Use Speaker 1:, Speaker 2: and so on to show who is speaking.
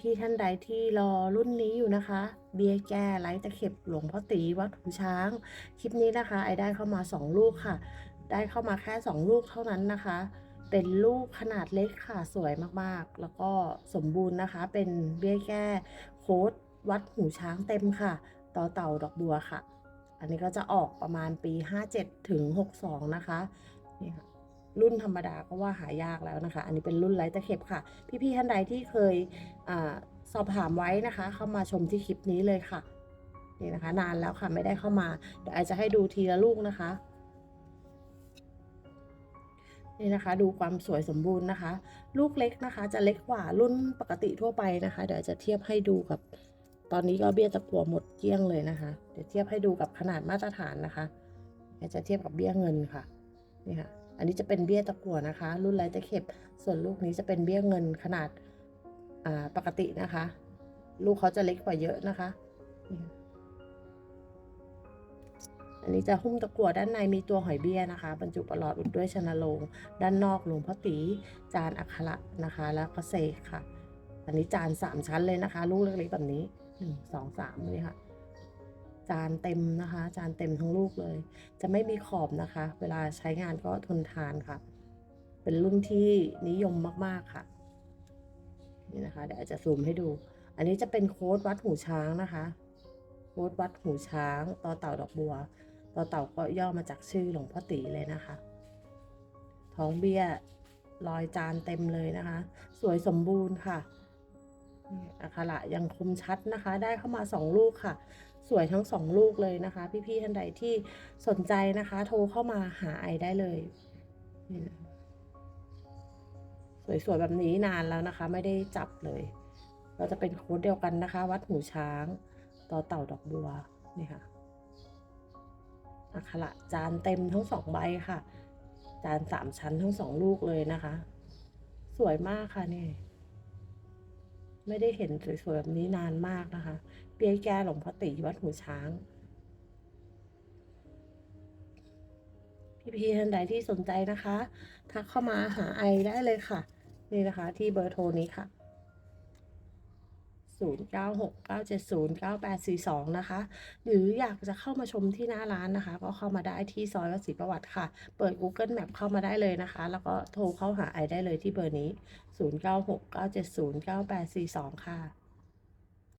Speaker 1: พี่ๆท่านใดที่รอรุ่นนี้อยู่นะคะ เบียร์แก่ไร้ตะเข็บหลวงพ่อตีวัดหูช้าง คลิปนี้นะคะ ไอได้เข้ามา 2 ลูกค่ะ ได้เข้ามาแค่ 2 ลูกเท่านั้นนะคะ เป็นลูกขนาดเล็กค่ะสวยมากๆ แล้วก็สมบูรณ์นะคะ เป็นเบี้ยแก้โค้ดวัดหูช้างเต็มค่ะ ต่อเต่าดอกบัวค่ะ อันนี้ก็จะออกประมาณปี 57 ถึง 62 นะคะนี่ค่ะ รุ่นธรรมดาก็ว่าหายากแล้วนะคะ อันนี้เป็นรุ่นไร้ตะเข็บค่ะ พี่ๆท่านใดที่เคยอสอบถามไว้นะคะ เข้ามาชมที่คลิปนี้เลยค่ะนี่นะคะ นานแล้วค่ะไม่ได้เข้ามาเดี๋ยวไอจะให้ดูทีละลูกนะคะนี่นะคะ ดูความสวยสมบูรณ์นะคะ ลูกเล็กนะคะ จะเล็กกว่ารุ่นปกติทั่วไปนะคะ เดี๋ยวจะเทียบให้ดูกับ ตอนนี้ก็เบี้ยตะกัวหมดเกลี้ยงเลยนะคะ เดี๋ยวเทียบให้ดูกับขนาดมาตรฐานนะคะจะเทียบกับเบี้ยเงินค่ะนี่ค่ะ อันนี้จะเป็นเบี้ยตะกั่วนะคะ รุ่นไรตะเข็บ ส่วนลูกนี้จะเป็นเบี้ยเงินขนาดาปกตินะคะ ลูกเขาจะเล็กกว่าเยอะนะคะ อันนี้จะหุ้มตะกั่วด้านในมีตัวหอยเบี้ยนะคะ บรรจุประหลอดอุดด้วยชนโลง ด้านนอกหลวงพ่อตีจานอักขระนะคะ แล้วก็เสกค่ะ อันนี้จานสามชั้นเลยนะคะ ลูกเล็กๆแบบนี้หนึ่งสองสามเลยค่ะ จานเต็มนะคะ จานเต็มทั้งลูกเลย จะไม่มีขอบนะคะ เวลาใช้งานก็ทนทานค่ะ เป็นรุ่นที่นิยมมากๆค่ะ นี่นะคะเดี๋ยวจะซูมให้ดู อันนี้จะเป็นโค้ดวัดหูช้างนะคะโค้ดวัดหูช้างต่อเต่าดอกบัวต่อเต่าก็ย่อมาจากชื่อหลวงพ่อตีเลยนะคะ ท้องเบี้ยรอยจานเต็มเลยนะคะ สวยสมบูรณ์ค่ะอักขระยังคมชัดนะคะ ได้เข้ามาสองลูกค่ะ สวยทั้งสองลูกเลยนะคะ พี่ๆท่านใดที่สนใจนะคะ โทรเข้ามาหาไอได้เลยนี่นะสวยๆแบบนี้นานแล้วนะคะ ไม่ได้จับเลย เราจะเป็นโค้ดเดียวกันนะคะ วัดหูช้างต่อเต่าดอกบัวนี่ค่ะอักขระจานเต็มทั้งสองใบค่ะ จานสามชั้นทั้งสองลูกเลยนะคะ สวยมากค่ะนี่ ไม่ได้เห็นสวยๆแบบนี้นานมากนะคะ เปียแก้หลวงพ่อติวัดหูช้าง พี่ๆท่านใดที่สนใจนะคะ ทักเข้ามาหาไอได้เลยค่ะ นี่นะคะ ที่เบอร์โทรนี้ค่ะ 0969709842 นะคะ หรืออยากจะเข้ามาชมที่หน้าร้านนะคะ ก็เข้ามาได้ที่ซอยวสีประวัติค่ะ เปิด Google Map เข้ามาได้เลยนะคะ แล้วก็โทรเข้าหาไอได้เลยที่เบอร์นี้ 0969709842 ค่ะ